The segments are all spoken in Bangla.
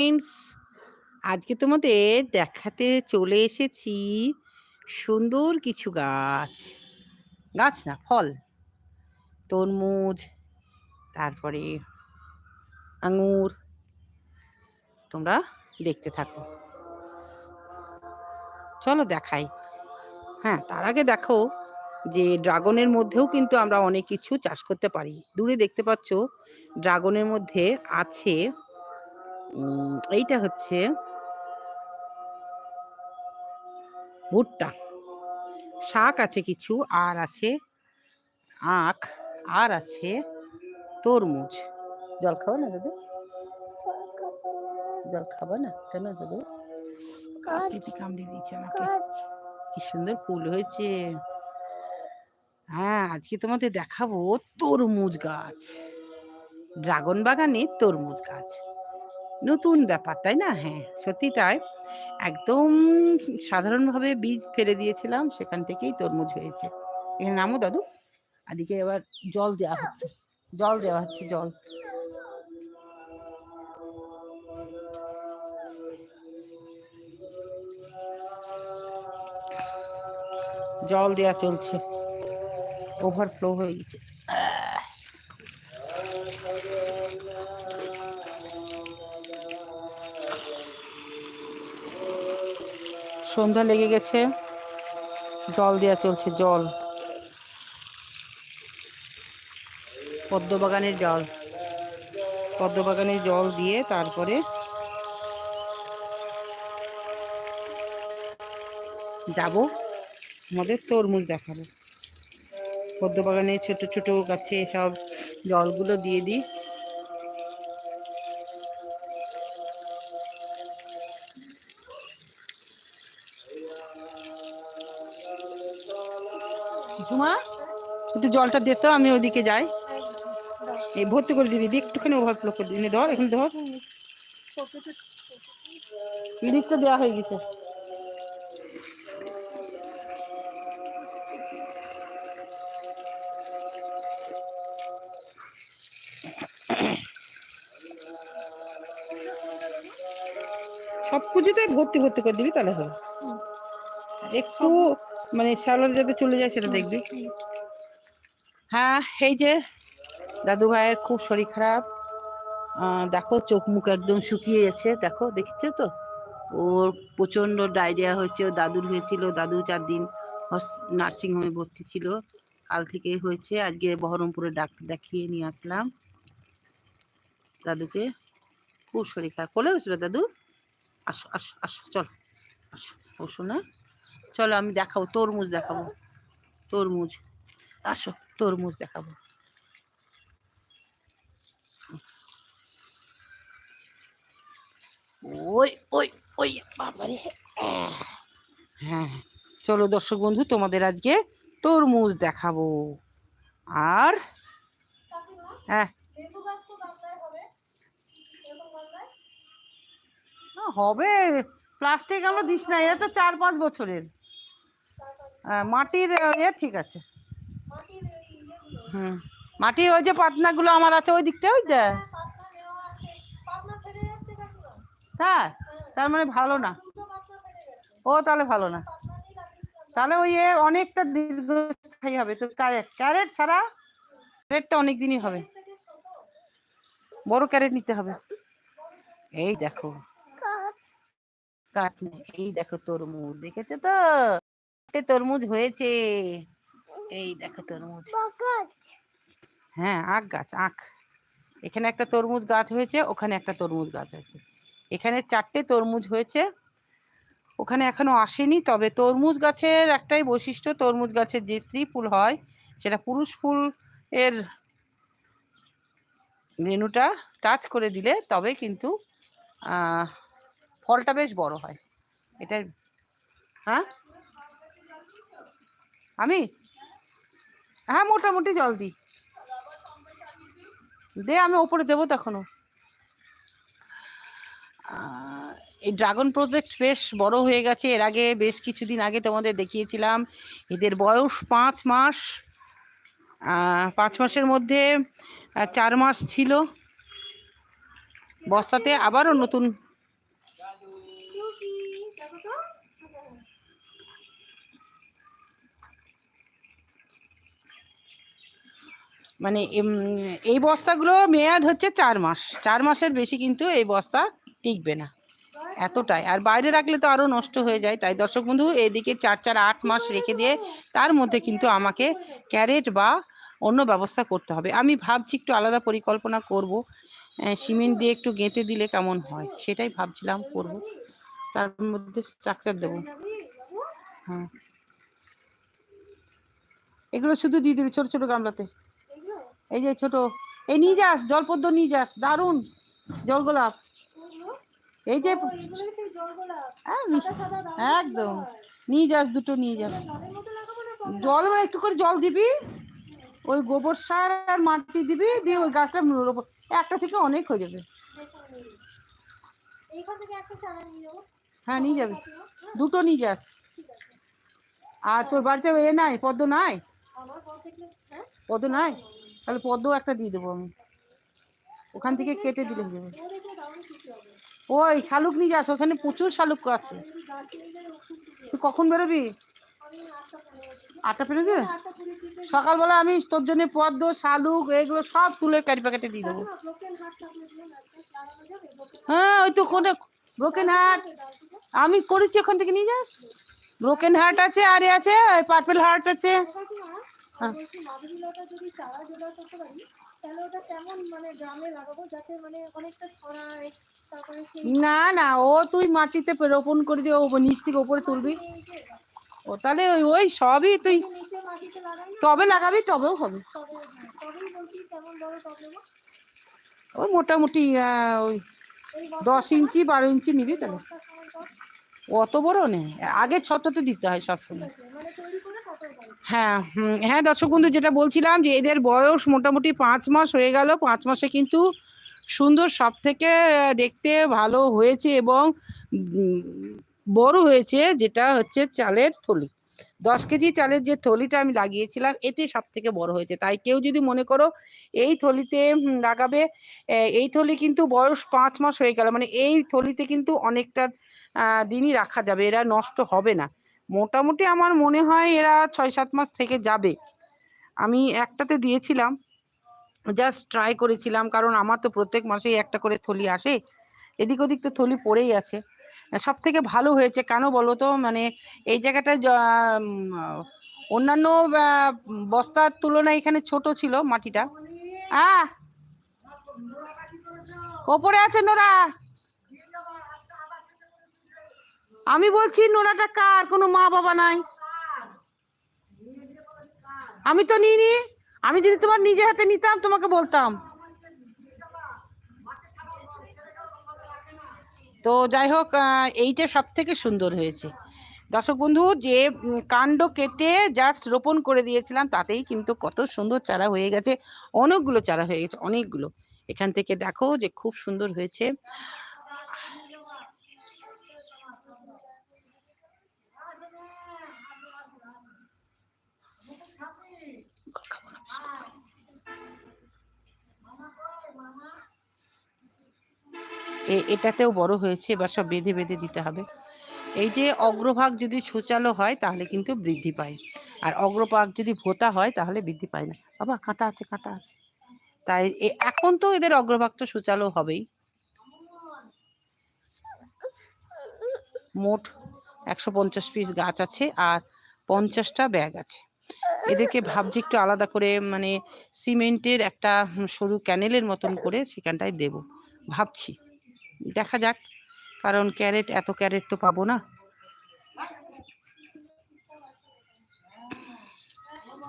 ফ্রেন্ডস আজকে তোমাদের দেখাতে চলে এসেছি সুন্দর কিছু গাছ। গাছ না, ফল। তরমুজ, তারপরে আঙুর। তোমরা দেখতে থাকো। চলো দেখাই। হ্যাঁ তার আগে দেখো যে ড্রাগনের মধ্যেও কিন্তু আমরা অনেক কিছু চাষ করতে পারি। দূরে দেখতে পাচ্ছ, ড্রাগনের মধ্যে আছে এইটা হচ্ছে ভুট্টা। শাক আছে কিছু আর আছে আখ আর আছে তরমুজ। জল খাব না দাদু? জল খাব না কেন দাদু? কাকলিটি কামড়ে দিয়েছে আমাকে? কি সুন্দর ফুল হয়েছে। হ্যাঁ আজকে তোমাদের দেখাবো তরমুজ গাছ। ড্রাগন বাগানে তরমুজ গাছ। নতুন ব্যাপার, তাই না? হ্যাঁ সত্যি তাই। একদম সাধারণভাবে বীজ ফেলে দিয়েছিলাম, সেখান থেকেই তরমুজ হয়েছে। এখানে নামো দাদু। আদিকে এবার জল দেওয়া হচ্ছে। জল দেওয়া হচ্ছে, জল। জল দেওয়া চলছে। ওভারফ্লো হয়ে গেছে। সন্ধ্যা লেগে গেছে। জল দেওয়া চলছে, জল। পদ্ম বাগানের জল। পদ্ম বাগানের জল দিয়ে তারপরে যাব। আমাদের তরমুজ দেখাবো। পদ্ম বাগানে ছোট ছোট গাছে সব জলগুলো দিয়ে দিই। একটু জলটা দে তো, আমি ওদিকে যাই। এই ভর্তি করে দিবি দি একটুখানি ওভারফ্লো করে দিবি। ধর, এখানে ধর। তো দেওয়া হয়ে গেছে। সব কিছুতে ভর্তি ভর্তি করে দিবি, তাহলে একটু মানে শ্যাওলার যাতে চলে যায়, সেটা দেখবি। হ্যাঁ এই যে দাদু ভাইয়ের খুব শরীর খারাপ। দেখো চোখ মুখ একদম শুকিয়ে গেছে, দেখো দেখছ তো? ওর প্রচণ্ড ডায়রিয়া হয়েছে ওর দাদুর হয়েছিল, দাদু চার দিন নার্সিং হোমে ভর্তি ছিল। কাল থেকে হয়েছে, আজকে বহরমপুরে ডাক্তার দেখিয়ে নিয়ে আসলাম। দাদুকে খুব শরীর খারাপ। কোলে হয়েছিল দাদু? আসো আসো আসো, চল, আসো ও না। চলো আমি দেখাবো, তরমুজ দেখাবো, তরমুজ। আসো। তরমুজ দেখাবো। ওই ওই ওই বাবারে। হ্যাঁ চলো দর্শক বন্ধু তোমাদের আজকে তরমুজ দেখাবো। আর হ্যাঁ। হবে। প্লাস্টিক আমরা দিস না এটা তো চার পাঁচ বছরের। আহ, মাটির ইয়ে ঠিক আছে। হুম। মাটির ওই যে পাতনাগুলো আমার আছে ওই দিকটা ওই যে। তাই তার মানে ভালো না। ও তাহলে ভালো না। তাহলে ওই অনেকটা দীর্ঘস্থায়ী হবে। তো ক্যারেট ক্যারেট ছাড়া ক্যারেটটা অনেক দিনই হবে। বড় ক্যারেট নিতে হবে। এই দেখো। নেই। এই দেখো তরমুজ। দেখেছ তো? তরমুজ হয়েছে। এই দেখো তরমুজ। হ্যাঁ আখ গাছ আখ। এখানে একটা তরমুজ গাছ হয়েছে ওখানে একটা তরমুজ গাছ আছে এখানে চারটে তরমুজ হয়েছে ওখানে এখনও আসেনি তবে তরমুজ গাছের একটাই বৈশিষ্ট্য তরমুজ গাছের যে স্ত্রী ফুল হয় সেটা পুরুষ ফুল এর রেণুটা টাচ করে দিলে তবে কিন্তু ফলটা বেশ বড় হয়। এটার হ্যাঁ? আমি? হ্যাঁ মোটামুটি জল দিই। দে, আমি ওপরে দেবো তখনও এই ড্রাগন প্রজেক্ট বেশ বড় হয়ে গেছে। এর আগে বেশ কিছুদিন আগে তোমাদের দেখিয়েছিলাম। এদের বয়স পাঁচ মাস। পাঁচ মাসের মধ্যে চার মাস ছিল। বস্তাতে আবারও নতুন মানে এই বস্তাগুলো মেয়াদ হচ্ছে চার মাস। চার মাসের বেশি কিন্তু এই বস্তা টিকবে না। এতটাই। আর বাইরে রাখলে তো আরও নষ্ট হয়ে যায়। তাই দর্শক বন্ধু, এদিকে চার চার, আট মাস রেখে দিয়ে তার মধ্যে কিন্তু আমাকে ক্যারেট বা অন্য ব্যবস্থা করতে হবে। আমি ভাবছি একটু আলাদা পরিকল্পনা করব। সিমেন্ট দিয়ে একটু গেঁথে দিলে কেমন হয়? সেটাই ভাবছিলাম করব। তার মধ্যে স্ট্রাকচার দেবো। হ্যাঁ। এগুলো শুধু দিয়ে দেবে ছোটো ছোটো গামলাতে। এই যে ছোট এই নিয়ে যাস জলপদ্ম নিয়ে যাস দারুণ জল গোলাপ। এই যে হ্যাঁ, একদম। নিয়ে যাস দুটো নিয়ে যাস। জল মানে একটু করে জল দিবি। ওই গোবর সার আর মাটি দিবি দিয়ে ওই গাছটা একটা থেকে অনেক হয়ে যাবে। চারা নিয়ে যাব। হ্যাঁ নিয়ে যাবি। দুটো নিয়ে যাস। আর তোর বাড়িতে এ নাই পদ্ম নাই? হ্যাঁ পদ্ম নাই? তাহলে পদ্ম একটা দিয়ে দেবো আমি। ওখান থেকে কেটে দিলে হবে ওই শালুক নিয়ে যাস, ওখানে প্রচুর শালুক আছে। তুই কখন বেরোবি? আটটা কুড়ি থেকে সকালবেলা আমি তোর জন্য পদ্ম, শালুক, এগুলো সব তুলে ক্যারি প্যাকেটে দিয়ে দেবো। হ্যাঁ ওই তো কোনে, ব্রোকেন হার্ট। আমি করেছি ওখান থেকে, নিয়ে যাস। ব্রোকেন হার্ট আছে, আর আছে পার্পেল হার্ট আছে। বলছি মাধুরীলতা যদি চারা জোগাড় করতে পারি তাহলে ওটা কেমন মানে গ্রামে লাগাবো যাতে মানে অনেকটা ছড়ায় না না ও তুই মাটিতে রোপণ করে দিয়ে ও নিচ থেকে ওপরে তুলবি। ও তাহলে ওই সবই তুই টবে লাগাবি টবেও হবে। হ্যাঁ, ওই মোটামুটি ওই দশ ইঞ্চি বারো ইঞ্চি নিবি তাহলে। অত বড় নেই আগে ছটাতে দিতে হয় সবসময়। হ্যাঁ হ্যাঁ দর্শক বন্ধু, যেটা বলছিলাম যে এদের বয়স মোটামুটি পাঁচ মাস হয়ে গেল। পাঁচ মাসে কিন্তু সুন্দর সব থেকে দেখতে ভালো হয়েছে এবং বড় হয়েছে যেটা হচ্ছে চালের থলি। দশ কেজি চালের যে থলিটা আমি লাগিয়েছিলাম, এতে সব থেকে বড় হয়েছে। তাই কেউ যদি মনে করো এই থলিতে লাগাবে এই থলি কিন্তু বয়স পাঁচ মাস হয়ে গেল। মানে এই থলিতে কিন্তু অনেকটা দিনই রাখা যাবে, এরা নষ্ট হবে না। মোটামুটি আমার মনে হয় এরা ছয় সাত মাস থেকে যাবে। আমি একটাতে দিয়েছিলাম জাস্ট ট্রাই করেছিলাম, কারণ আমার তো প্রত্যেক মাসেই একটা করে থলি আসে। এদিক ওদিক তো থলি পড়েই আছে। সব থেকে ভালো হয়েছে, কেন বলো তো? মানে এই জায়গাটায় জ- অন্যান্য বস্তার তুলনায় এখানে ছোট ছিল মাটিটা। হ্যাঁ ওপরে আছে নোরা! আমি বলছি নোনাটা কার? কোনো মা বাবা নাই। আমি তো নিইনি। আমি যদি তোমার নিজে হাতে নিতাম, তোমাকে বলতাম। তো যাই হোক এইটা সব থেকে সুন্দর হয়েছে। দর্শক বন্ধু, যে কাণ্ড কেটে জাস্ট রোপণ করে দিয়েছিলাম, তাতেই কিন্তু কত সুন্দর চারা হয়ে গেছে। অনেকগুলো চারা হয়ে গেছে, অনেকগুলো। এখান থেকে দেখো যে খুব সুন্দর হয়েছে। এটাতেও বড় হয়েছে, এবার সব বেঁধে বেঁধে দিতে হবে। এই যে অগ্রভাগ যদি সুচালো হয়, তাহলে কিন্তু বৃদ্ধি পায়। আর অগ্রভাগ যদি ভোতা হয়, তাহলে বৃদ্ধি পায় না। বাবা, কাঁটা আছে কাঁটা আছে। তাই এখন তো এদের অগ্রভাগ তো সুচালো হবেই। মোট একশো পঞ্চাশ পিস গাছ আছে, আর পঞ্চাশটা ব্যাগ আছে। এদেরকে ভাবছি একটু আলাদা করে মানে সিমেন্টের একটা সরু ক্যানেলের মতন করে সেখানটায় দেব। ভাবছি। দেখা যাক, কারণ ক্যারেট, এত ক্যারেট তো পাবো না।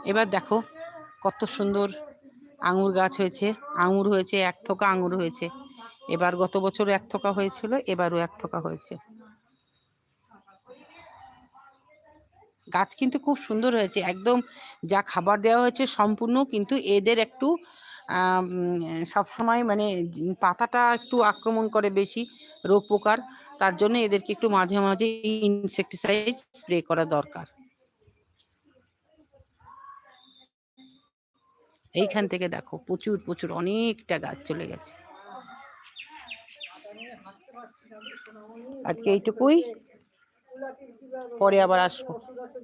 এবার দেখো, কত সুন্দর আঙুর গাছ হয়েছে। আঙুর হয়েছে, এক থোকা আঙুর হয়েছে। এবার গত বছর এক থোকা হয়েছিল, এবারও এক থোকা হয়েছে। গাছ কিন্তু খুব সুন্দর হয়েছে। একদম যা খাবার দেওয়া হয়েছে সম্পূর্ণ কিন্তু এদের একটু সবসময় মানে পাতাটা একটু আক্রমণ করে বেশি, রোগ পোকার। তার জন্য এদেরকে একটু মাঝে মাঝে ইনসেকটিসাইড স্প্রে করা দরকার। এইখান থেকে দেখো প্রচুর প্রচুর অনেকটা গাছ চলে গেছে। আজকে এইটুকুই। পরে আবার আসব।